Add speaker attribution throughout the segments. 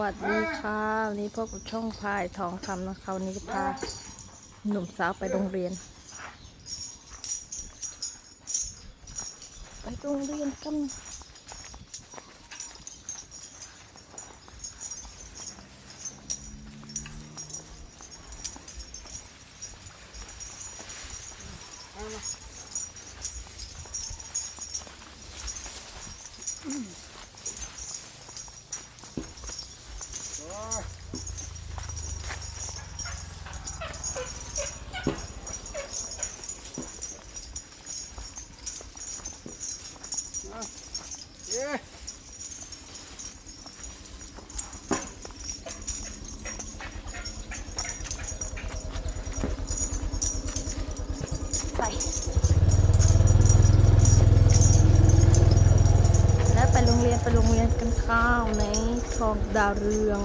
Speaker 1: วัสดีค่ะวันนี้พบกับช่องพายทองคำนะคะวันนี้จะพาหนุ่มสาวไปโรงเรียน ไปโรงเรียนกัน ไปแล้วไปโรงเรียนไปโรงเรียนกันข้าวในคล องดาวเรือง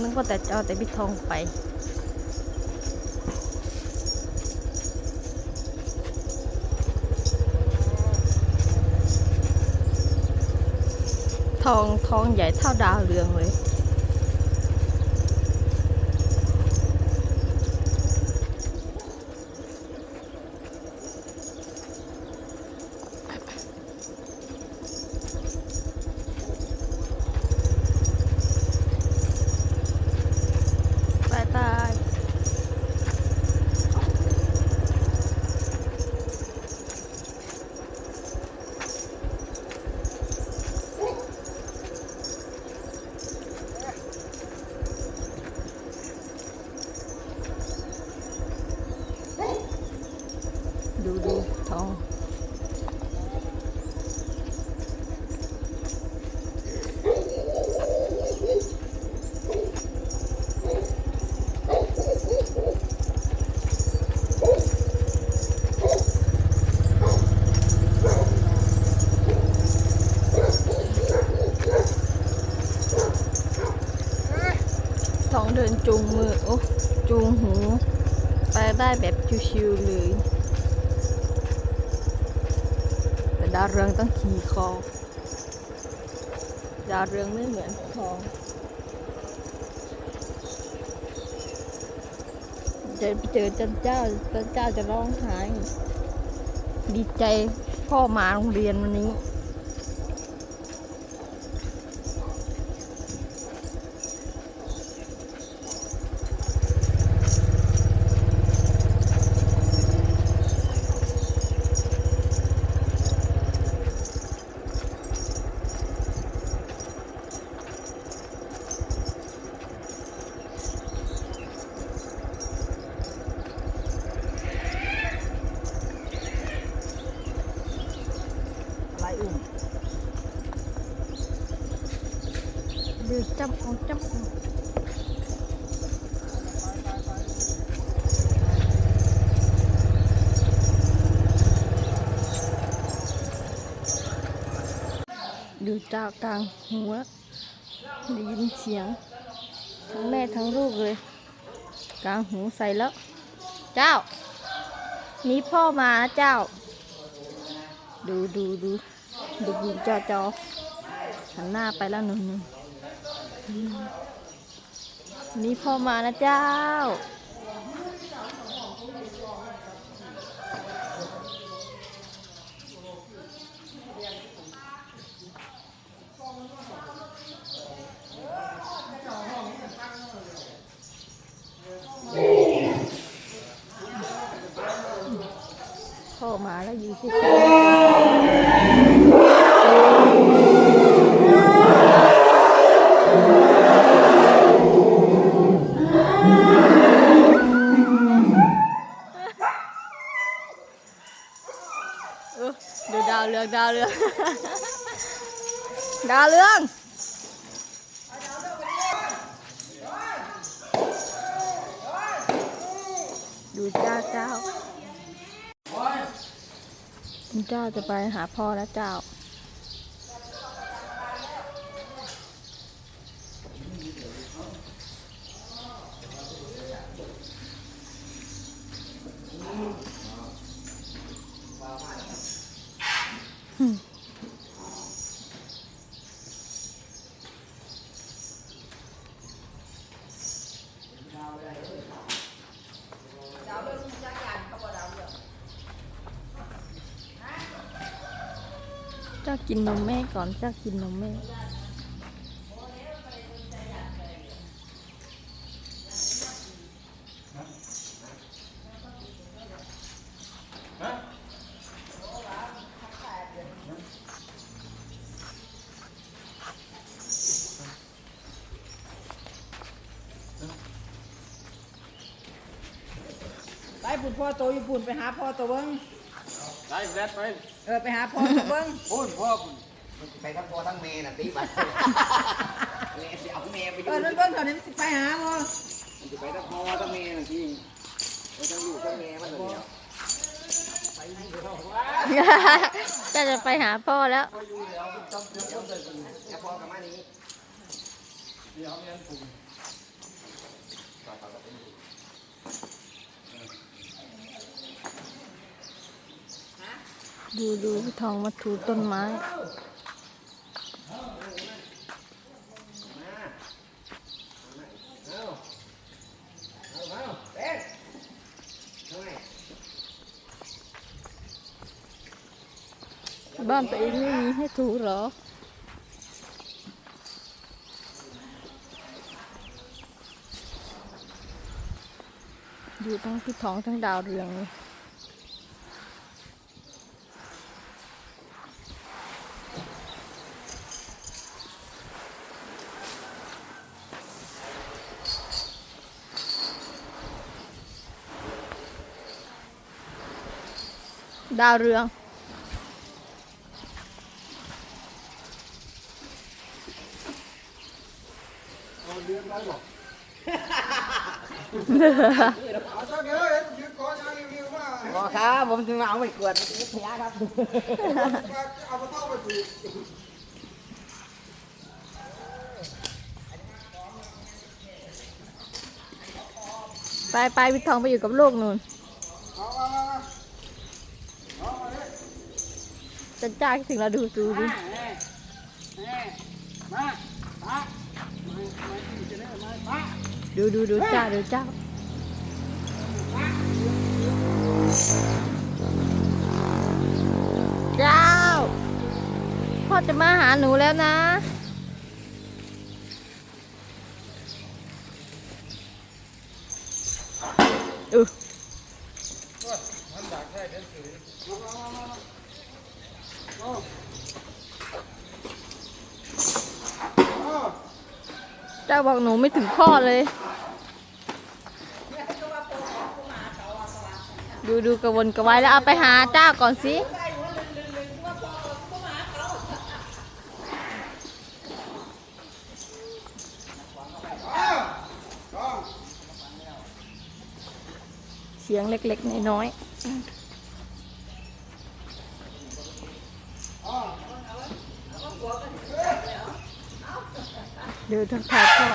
Speaker 1: นึกว่าแต่จะเอาแต่พี่ทองไป ทองทองใหญ่เท่าดาวเรืองเลย บายบายดูดูทอง ทองเดินจูงมือ โอ้จูงหู ได้แบบชิวๆเลย แต่ดาวเรืองต้องขี่คอ ดาวเรืองไม่เหมือนทองเดินไปเจอจันเจ้าจันเจ้าจะร้องไห้ดีใจพ่อมาโรงเรียนวันนี้ จับของจับของดูเจ้ากลางหัวได้ยินเสียง ทั้งแม่ทั้งลูกเลย กลางหูใส่แล้ว เจ้า นี่พ่อมาเจ้า ดูดูดูดูยิงจอจอหันหน้าไปแล้วหนึ่งหนึ่ง นี่พ่อมานะเจ้า พ่อมาแล้วอยู่ที่ ดูดาวเรืองดาวเรืองดาวเรืองดูเจ้าเจ้าเจ้าจะไปหาพ่อแล้วเจ้า กินนมแม่ก่อนเจ้ากินนมแม่
Speaker 2: ไปปุ่นพ่อโตอยู่ปุ่นไปหาพ่อโตเบิ้ง
Speaker 3: ไปแซดไป
Speaker 2: เออไปหาพ่อโตเบิ้ง
Speaker 3: พูดพ่อคุณ
Speaker 4: ไปทั้งพ่อทั้งเมย์น่ะตีบัตรเลยจะเอาเมย์ไปอ
Speaker 2: เอยู่อนั่นเบิ้งเขาเนี่ยมันสิไปหาบ่
Speaker 4: มันจะไปทั้งพ่อทั้งเมย์น่ะที่ไปทั้งอยู่ทั้งเมย์มันเลยเดียว
Speaker 1: เจ้าจะไปหาพ่อแล้ว
Speaker 4: แล้วพ่อกับมานี้
Speaker 1: ดู ดูพี่ทองมาถูต้นไม้ บ้านตัวเองไม่มีให้ถูหรออยู่ทั้งพี่ทองทั้งดาวเรืองเลย ดาวเรือง
Speaker 2: บ่ครับ ผมถึงเอาไปกวดพยาครับ
Speaker 1: ไปไปพี่ทองไปอยู่กับลูกนู่น จะจ้าคิดถึงเราดูดูดิ
Speaker 3: ดู
Speaker 1: ดูดูจ้าดูจ้าเจ้า พ่อจะมาหาหนูแล้วนะอือ เจ้าบอกหนูไม่ถึงพ่อเลย ดูดูกระวนกระวายแล้วเอาไปหาเจ้าก่อนสิเสียงเล็กๆ น้อยๆ ดูทักทายพ่อ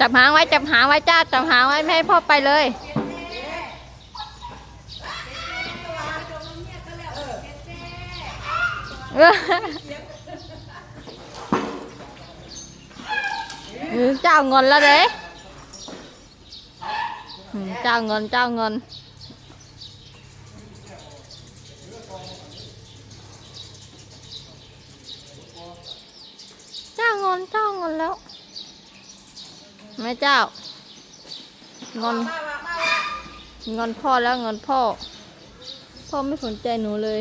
Speaker 1: จับหางไว้จับหางไว้จ้าจับหางไว้ไม่ให้พ่อไปเลย เจ้าเงินแล้วเด้เจ้าเงินเจ้าเงิน เจ้าเงิน นแล้วแม่เจ้าเงินเงินพ่อแล้วเงินพ่อ พ่อไม่สนใจหนูเลย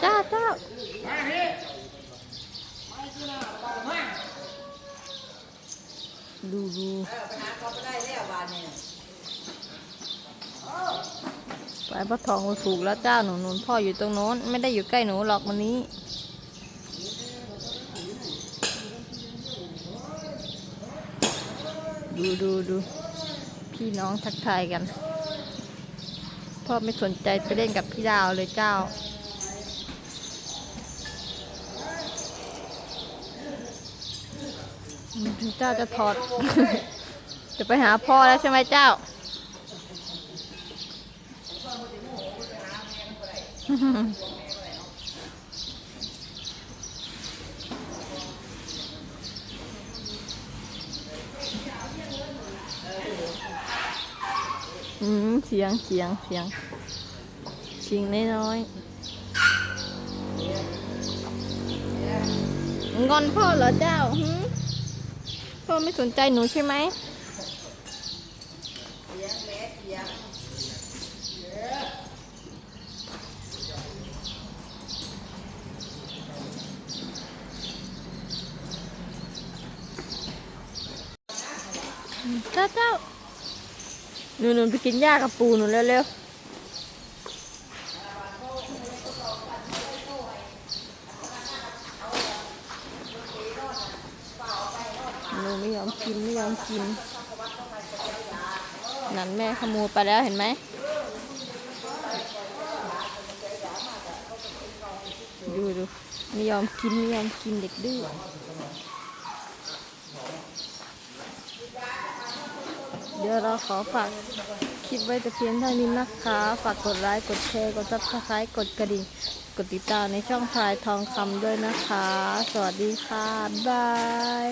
Speaker 1: เจ้าเจ้า ดูดูไปพระทองมาถูกแล้วเจ้าหนูหนูพ่ออยู่ตรงโน้น ไม่ได้อยู่ใกล้หนูหรอกวันนี้ดูดูดูพี่น้องทักทายกัน พ่อไม่สนใจไปเล่นกับพี่ดาวเลยเจ้า เจ้าจะถอด จะไปหาพ่อแล้วใช่ไหมเจ้า อืม เสียงเสียงเสียงชิงน้อยๆงอนพ่อเหรอเจ้าหื พ่อไม่สนใจหนูใช่ไหมเจ้าเจ้าหนูหนูไปกินหญ้ากับปูหนูเร็วๆหนูไม่ยอมกินไม่ ยอมกิน นั่นแม่ขโมยไปแล้วเห็นไหมดูดูไม่ยอมกินไม่ยอมกินเด็กดื้อเดี๋ยวเราขอฝากคลิปไว้แต่เพียงเท่านี้นะคะ ฝากกดไลค์ กดแชร์ กดซับสไครต์กดกระดิ่ง กดติดตามในช่องพายทองคำด้วยนะคะ สวัสดีค่ะ บาย